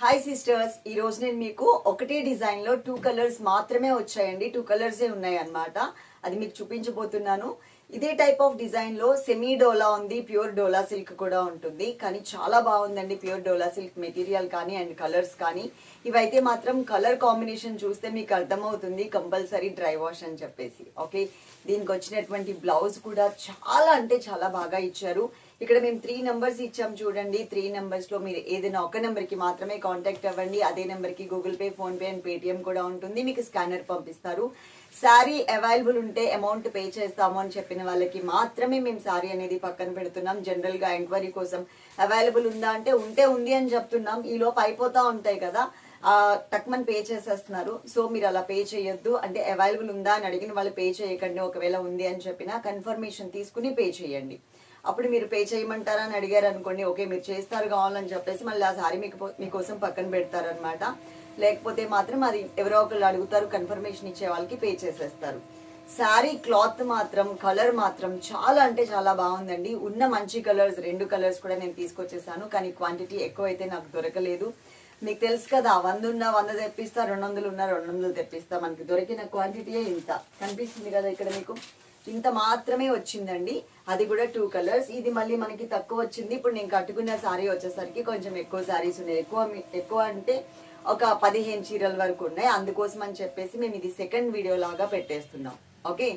Hi sisters ఈ రోజు నేను మీకు ఒకటే డిజైన్లో టూ కలర్స్ మాత్రమే వచ్చాయండి. టూ కలర్స్ ఉన్నాయి అనమాట అది మీకు చూపించబోతున్నాను. ఇదే టైప్ ఆఫ్ డిజైన్లో సెమీ డోలా ఉంది ప్యూర్ డోలా సిల్క్ కూడా ఉంటుంది. కానీ చాలా బాగుందండి ప్యూర్ డోలా సిల్క్ మెటీరియల్ కానీ అండ్ కలర్స్ కానీ. ఇవైతే మాత్రం కలర్ కాంబినేషన్ చూస్తే మీకు అర్థమవుతుంది కంపల్సరీ డ్రై వాష్ అని చెప్పేసి. ఓకే దీనికి వచ్చినటువంటి బ్లౌజ్ కూడా చాలా అంటే చాలా బాగా ఇచ్చారు. ఇక్కడ మేము త్రీ నెంబర్స్ ఇచ్చాం చూడండి. త్రీ నెంబర్స్లో మీరు ఏదైనా ఒక నెంబర్కి మాత్రమే కాంటాక్ట్ అవ్వండి. అదే నెంబర్కి Google Pay PhonePe and Paytm కూడా ఉంటుంది. మీకు స్కానర్ పంపిస్తారు. శారీ అవైలబుల్ ఉంటే అమౌంట్ పే చేస్తాము అని చెప్పిన వాళ్ళకి మాత్రమే మేము శారీ అనేది పక్కన పెడుతున్నాం. జనరల్గా ఎంక్వైరీ కోసం అవైలబుల్ ఉందా అంటే ఉంటే ఉంది అని చెప్తున్నాం. ఈ లోపు అయిపోతా ఉంటాయి కదా. ఆ టక్మన్ పే చేసేస్తున్నారు. సో మీరు అలా పే చేయొద్దు. అంటే అవైలబుల్ ఉందా అని అడిగిన వాళ్ళు పే చేయకండి. ఒకవేళ ఉంది అని చెప్పినా కన్ఫర్మేషన్ తీసుకుని పే చేయండి. అప్పుడు మీరు పే చేయమంటారా అని అడిగారు అనుకోండి ఓకే మీరు చేస్తారు కావాలని చెప్పేసి మళ్ళీ ఆ సారీ మీకు మీకోసం పక్కన పెడతారనమాట లేకపోతే మాత్రం అది ఎవరో ఒకళ్ళు అడుగుతారు కన్ఫర్మేషన్ ఇచ్చే వాళ్ళకి పే చేసేస్తారు. శారీ క్లాత్ మాత్రం కలర్ మాత్రం చాలా అంటే చాలా బాగుందండి. ఉన్న మంచి కలర్స్ రెండు కలర్స్ కూడా నేను తీసుకొచ్చేసాను కానీ క్వాంటిటీ ఎక్కువ అయితే నాకు దొరకలేదు. మీకు తెలుసు కదా వంద ఉన్న వంద తెప్పిస్తా రెండు వందలు ఉన్న రెండు వందలు తెప్పిస్తా మనకి దొరికిన క్వాంటిటీయే ఇంత. కనిపిస్తుంది కదా ఇక్కడ మీకు? ఇంత మాత్రమే వచ్చిందండి. అది కూడా టూ కలర్స్ ఇది మళ్ళీ మనకి తక్కువ వచ్చింది. ఇప్పుడు నేను కట్టుకున్న శారీ వచ్చేసరికి కొంచెం ఎక్కువ శారీస్ ఉన్నాయి. ఎక్కువ ఎక్కువ అంటే ఒక పదిహేను చీరల వరకు ఉన్నాయి. అందుకోసం అని చెప్పేసి మేము ఇది సెకండ్ వీడియో లాగా పెట్టేస్తున్నాం. ఓకే?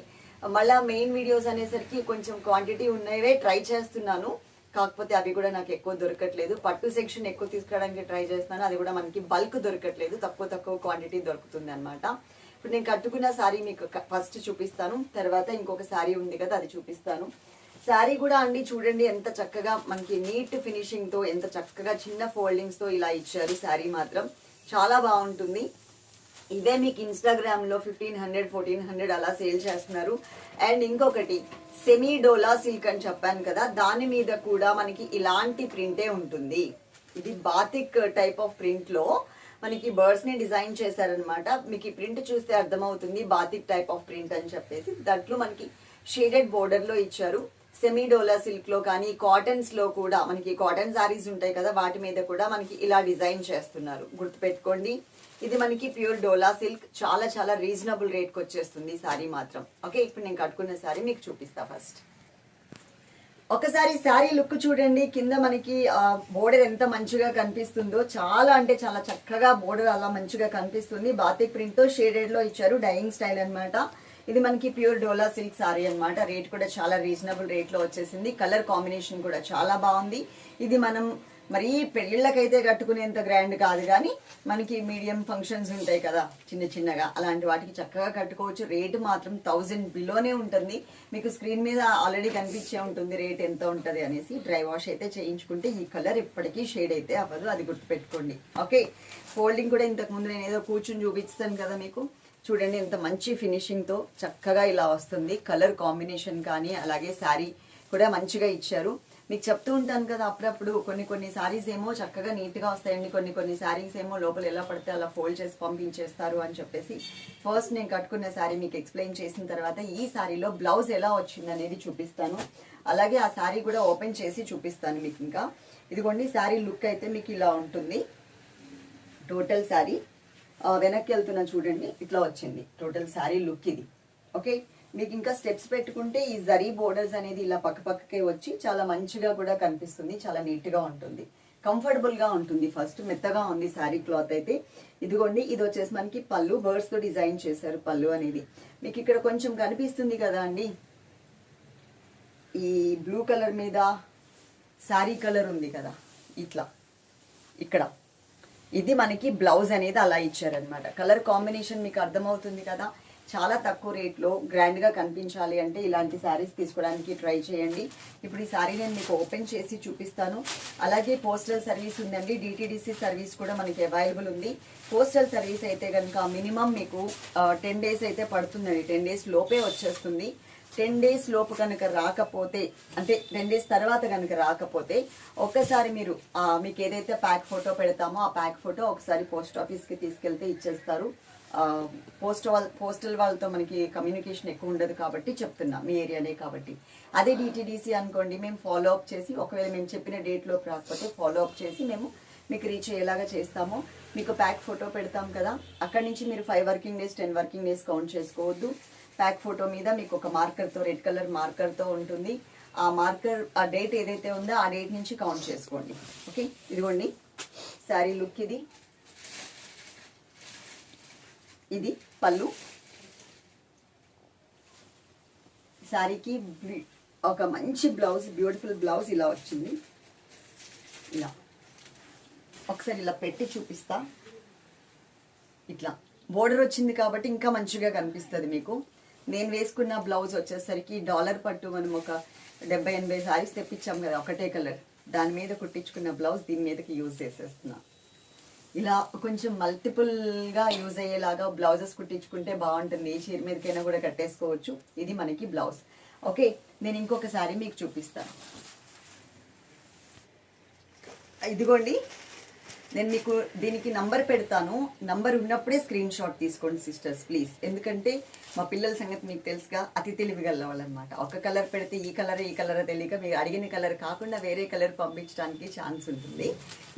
మళ్ళా మెయిన్ వీడియోస్ అనేసరికి కొంచెం క్వాంటిటీ ఉన్నవే ట్రై చేస్తున్నాను. కాకపోతే అవి కూడా నాకు ఎక్కువ దొరకట్లేదు. పట్టు సెక్షన్ ఎక్కువ తీసుకురావడానికి ట్రై చేస్తున్నాను. అది కూడా మనకి బల్క్ దొరకట్లేదు. తక్కువ తక్కువ క్వాంటిటీ దొరుకుతుంది అనమాట ఇప్పుడు నేను కట్టుకున్న శారీ మీకు ఫస్ట్ చూపిస్తాను తర్వాత ఇంకొక శారీ ఉంది కదా అది చూపిస్తాను. శారీ కూడా అండి చూడండి ఎంత చక్కగా మనకి నీట్ ఫినిషింగ్తో ఎంత చక్కగా చిన్న ఫోల్డింగ్స్తో ఇలా ఇచ్చారు శారీ మాత్రం. చాలా బాగుంటుంది. ఇదే మీకు ఇన్స్టాగ్రామ్లో ఫిఫ్టీన్ హండ్రెడ్ ఫోర్టీన్ హండ్రెడ్ అలా సేల్ చేస్తున్నారు. అండ్ ఇంకొకటి సెమీ డోలా సిల్క్ అని చెప్పాను కదా దాని మీద కూడా మనకి ఇలాంటి ప్రింటే ఉంటుంది. ఇది బాతిక్ టైప్ ఆఫ్ ప్రింట్లో లో మనకి బర్డ్స్ని డిజైన్ చేశారనమాట మీకు ఈ ప్రింట్ చూస్తే అర్థమవుతుంది బాతిక్ టైప్ ఆఫ్ ప్రింట్ అని చెప్పేసి. దాంట్లో మనకి షేడెడ్ బోర్డర్లో ఇచ్చారు. సెమీ డోలా సిల్క్లో కానీ కాటన్స్లో కూడా మనకి కాటన్ సారీస్ ఉంటాయి కదా వాటి మీద కూడా మనకి ఇలా డిజైన్ చేస్తున్నారు. గుర్తుపెట్టుకోండి. ఇది మనకి ప్యూర్ డోలా సిల్క్. చాలా చాలా రీజనబుల్ రేట్కి వచ్చేస్తుంది సారీ మాత్రం. ఓకే ఇప్పుడు నేను కట్టుకున్న సారీ మీకు చూపిస్తా ఫస్ట్. ఒకసారి శారీ లుక్ చూడండి. కింద మనకి బోర్డర్ ఎంత మంచిగా కనిపిస్తుందో చాలా అంటే చాలా చక్కగా బోర్డర్ అలా మంచిగా కనిపిస్తుంది. బాతిక్ ప్రింట్తో షేడెడ్లో ఇచ్చారు డైయింగ్ స్టైల్ అన్నమాట. ఇది మనకి ప్యూర్ డోలా సిల్క్ సారీ అన్నమాట. రేట్ కూడా చాలా రీజనబుల్ రేట్లో వచ్చేసింది. కలర్ కాంబినేషన్ కూడా చాలా బాగుంది. ఇది మనం మరి పెళ్ళిళ్ళకైతే కట్టుకునేంత గ్రాండ్ కాదు కానీ మనకి మీడియం ఫంక్షన్స్ ఉంటాయి కదా చిన్న చిన్నగా. అలాంటి వాటికి చక్కగా కట్టుకోవచ్చు. రేటు మాత్రం థౌజండ్ బిలోనే ఉంటుంది. మీకు స్క్రీన్ మీద ఆల్రెడీ కనిపించే ఉంటుంది రేట్ ఎంత ఉంటుంది అనేసి. డ్రై వాష్ అయితే చేయించుకుంటే ఈ కలర్ ఇప్పటికీ షేడ్ అయితే అవ్వదు. అది గుర్తుపెట్టుకోండి. ఓకే ఫోల్డింగ్ కూడా ఇంతకు ముందు నేను ఏదో కూర్చుని చూపిస్తాను కదా మీకు. చూడండి ఎంత మంచి ఫినిషింగ్తో చక్కగా ఇలా వస్తుంది. కలర్ కాంబినేషన్ కానీ అలాగే శారీ కూడా మంచిగా ఇచ్చారు. మీకు చెప్తూ ఉంటాను కదా అప్పుడప్పుడు కొన్ని కొన్ని శారీస్ ఏమో చక్కగా నీట్గా వస్తాయండి. కొన్ని కొన్ని శారీస్ ఏమో లోపల ఎలా పడితే అలా ఫోల్డ్ చేసి పంపించేస్తారు అని చెప్పేసి ఫస్ట్ నేను కట్టుకున్న శారీ మీకు ఎక్స్ప్లెయిన్ చేసిన తర్వాత ఈ శారీలో బ్లౌజ్ ఎలా వచ్చింది అనేది చూపిస్తాను. అలాగే ఆ శారీ కూడా ఓపెన్ చేసి చూపిస్తాను మీకు ఇంకా. ఇదిగోండి శారీ లుక్ అయితే మీకు ఇలా ఉంటుంది. టోటల్ శారీ వెనక్కి వెళ్తున్నా చూడండి ఇట్లా వచ్చింది. టోటల్ శారీ లుక్ ఇది. ఓకే మీకు ఇంకా స్టెప్స్ పెట్టుకుంటే ఈ జరీ బోర్డర్స్ అనేది ఇలా పక్క పక్కకే వచ్చి చాలా మంచిగా కూడా కనిపిస్తుంది చాలా నీట్గా ఉంటుంది. కంఫర్టబుల్గా ఉంటుంది. ఫస్ట్ మెత్తగా ఉంది శారీ క్లాత్ అయితే. ఇదిగోండి ఇది వచ్చేసి మనకి పళ్ళు. బర్డ్స్తో డిజైన్ చేశారు పళ్ళు అనేది. మీకు ఇక్కడ కొంచెం కనిపిస్తుంది కదా అండి? ఈ బ్లూ కలర్ మీద శారీ కలర్ ఉంది కదా? ఇట్లా. ఇక్కడ. ఇది మనకి బ్లౌజ్ అనేది అలా ఇచ్చారనమాట కలర్ కాంబినేషన్ మీకు అర్థమవుతుంది కదా? చాలా తక్కువ రేట్లో గ్రాండ్గా కనిపించాలి అంటే ఇలాంటి శారీస్ తీసుకోవడానికి ట్రై చేయండి. ఇప్పుడు ఈ శారీ నేను మీకు ఓపెన్ చేసి చూపిస్తాను. అలాగే పోస్టల్ సర్వీస్ ఉందండి డిటీడీసీ సర్వీస్ కూడా మనకి అవైలబుల్ ఉంది. పోస్టల్ సర్వీస్ అయితే కనుక మినిమం మీకు టెన్ డేస్ అయితే పడుతుందండి. టెన్ డేస్ లోపే వచ్చేస్తుంది. టెన్ డేస్ లోపు కనుక రాకపోతే అంటే టెన్ డేస్ తర్వాత కనుక రాకపోతే ఒక్కసారి మీరు మీకు ఏదైతే ప్యాక్ ఫోటో పెడతామో ఆ ప్యాక్ ఫోటో ఒకసారి పోస్ట్ ఆఫీస్కి తీసుకెళ్తే ఇచ్చేస్తారు. పోస్ట్ వాళ్ళ పోస్టల్ వాళ్ళతో మనకి కమ్యూనికేషన్ ఎక్కువ ఉండదు కాబట్టి చెప్తున్నా మీ ఏరియానే కాబట్టి. అదే డిటీడీసీ అనుకోండి మేము ఫాలో అప్ చేసి ఒకవేళ మేము చెప్పిన డేట్లోకి రాకపోతే ఫాలో అప్ చేసి మేము మీకు రీచ్ అయ్యేలాగా చేస్తాము. మీకు ప్యాక్ ఫోటో పెడతాం కదా అక్కడి నుంచి మీరు five working days ten working days count చేసుకోవద్దు. ప్యాక్ ఫోటో మీద మీకు ఒక మార్కర్తో రెడ్ కలర్ మార్కర్తో ఉంటుంది. ఆ మార్కర్ ఆ డేట్ ఏదైతే ఉందో ఆ డేట్ నుంచి కౌంట్ చేసుకోండి. ఓకే? ఇదిగోండి. శారీ లుక్ ఇది. ఇది పళ్ళు. శారీకి ఒక మంచి బ్లౌజ్ బ్యూటిఫుల్ బ్లౌజ్ ఇలా వచ్చింది. ఇలా. ఒకసారి ఇలా పెట్టి చూపిస్తా. ఇట్లా. బోర్డర్ వచ్చింది కాబట్టి ఇంకా మంచిగా కనిపిస్తుంది మీకు. నేను వేసుకున్న బ్లౌజ్ వచ్చేసరికి డాలర్ పట్టు మనం ఒక డెబ్బై ఎనభై సారీస్ తెప్పించాం కదా ఒకటే కలర్. దాని మీద కుట్టించుకున్న బ్లౌజ్ దీని మీదకి యూజ్ చేసేస్తున్నా. ఇలా కొంచెం మల్టిపుల్గా యూజ్ అయ్యేలాగా బ్లౌజెస్ కుట్టించుకుంటే బాగుంటుంది. ఏ చీర మీదకైనా కూడా కట్టేసుకోవచ్చు. ఇది మనకి బ్లౌజ్. ఓకే నేను ఇంకొకసారి మీకు చూపిస్తాను. ఇదిగోండి. నేను మీకు దీనికి నంబర్ పెడతాను. నంబర్ ఉన్నప్పుడే స్క్రీన్ షాట్ తీసుకోండి సిస్టర్స్ ప్లీజ్. ఎందుకంటే మా పిల్లల సంగతి మీకు తెలుసుగా అతి తెలివిగల వాళ్ళనమాట. ఒక కలర్ పెడితే ఈ కలర్ ఈ కలర్ తెలియక మీరు అడిగిన కలర్ కాకుండా వేరే కలర్ పంపించడానికి ఛాన్స్ ఉంటుంది.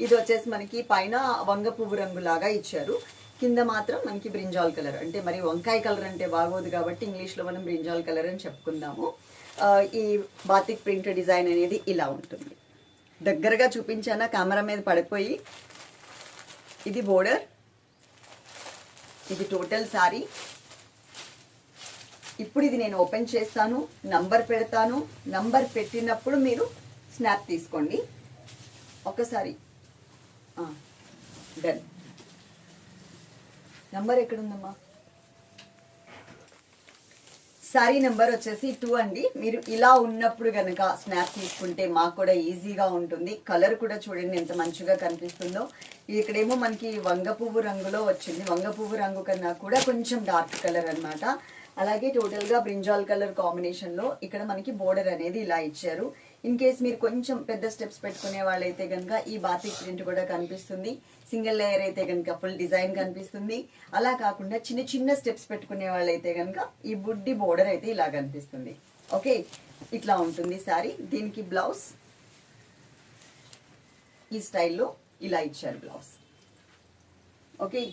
ఇది వచ్చేసి మనకి పైన వంగ పువ్వు రంగులాగా ఇచ్చారు. కింద మాత్రం మనకి బ్రింజాల్ కలర్. అంటే మరి వంకాయ కలర్ అంటే బాగోదు కాబట్టి ఇంగ్లీష్లో మనం బ్రింజాల్ కలర్ అని చెప్పుకుందాము. ఈ బాతిక్ ప్రింట్ డిజైన్ అనేది ఇలా ఉంటుంది. దగ్గరగా చూపించానా? కెమెరా మీద పడిపోయి ఇది బోర్డర్ ఇది టోటల్ సారీ. ఇప్పుడు ఇది నేను ఓపెన్ చేస్తాను నంబర్ పెడతాను నంబర్ పెట్టినప్పుడు మీరు స్నాప్ తీసుకోండి. ఒకసారి డన్. నంబర్ ఎక్కడుందమ్మా? సారీ నెంబర్ వచ్చేసి టూ అండి. మీరు ఇలా ఉన్నప్పుడు కనుక స్నాప్ తీసుకుంటే మాకు కూడా ఈజీగా ఉంటుంది. కలర్ కూడా చూడండి ఎంత మంచిగా కనిపిస్తుందో. ఇక్కడేమో మనకి వంగ పువ్వు రంగులో వచ్చింది. వంగ పువ్వు రంగు కన్నా కూడా కొంచెం డార్క్ కలర్ అన్నమాట. అలాగే టోటల్గా బ్రింజాల్ కలర్ కాంబినేషన్లో ఇక్కడ మనకి బోర్డర్ అనేది ఇలా ఇచ్చారు. ఇన్ కేస్ మీరు కొంచెం పెద్ద స్టెప్స్ పెట్టుకునే వాళ్ళైతే కనుక ఈ బాతిక్ ప్రింట్ కూడా కనిపిస్తుంది. సింగిల్ లేయర్ అయితే కనుక ఫుల్ డిజైన్ కనిపిస్తుంది. అలా కాకుండా చిన్న చిన్న స్టెప్స్ పెట్టుకునే వాళ్ళైతే కనుక ఈ బుడ్డి బోర్డర్ అయితే ఇలా కనిపిస్తుంది. ఓకే ఇట్లా ఉంటుంది సారీ దీనికి బ్లౌజ్ ఈ స్టైల్లో ఇలా ఇచ్చారు blouse. Okay?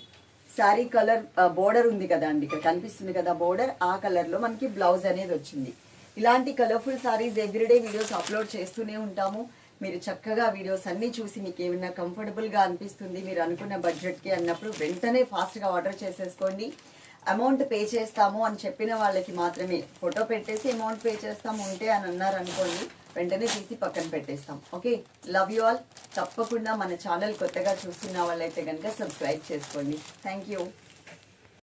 Sari colour border ఉంది కదా అండి ఇక్కడ కనిపిస్తుంది కదా బోర్డర్ ఆ కలర్లో మనకి బ్లౌజ్ అనేది వచ్చింది. ఇలాంటి colourful saris everyday videos upload చేస్తూనే ఉంటాము. మీరు చక్కగా వీడియోస్ అన్నీ చూసి మీకు ఏమైనా కంఫర్టబుల్గా అనిపిస్తుంది మీరు అనుకున్న బడ్జెట్కి అన్నప్పుడు వెంటనే ఫాస్ట్గా ఆర్డర్ చేసేసుకోండి. అమౌంట్ పే చేస్తాము అని చెప్పిన వాళ్ళకి మాత్రమే. ఫోటో పెట్టేసి అమౌంట్ పే చేస్తాము ఉంటే అని అన్నారు అనుకోండి వెంటనే తీసి పక్కన పెట్టేస్తాం. ఓకే లవ్ యూ ఆల్ తప్పకుండా మన ఛానల్ కొత్తగా చూస్తున్న వాళ్ళైతే కనుక సబ్స్క్రైబ్ చేసుకోండి. Thank you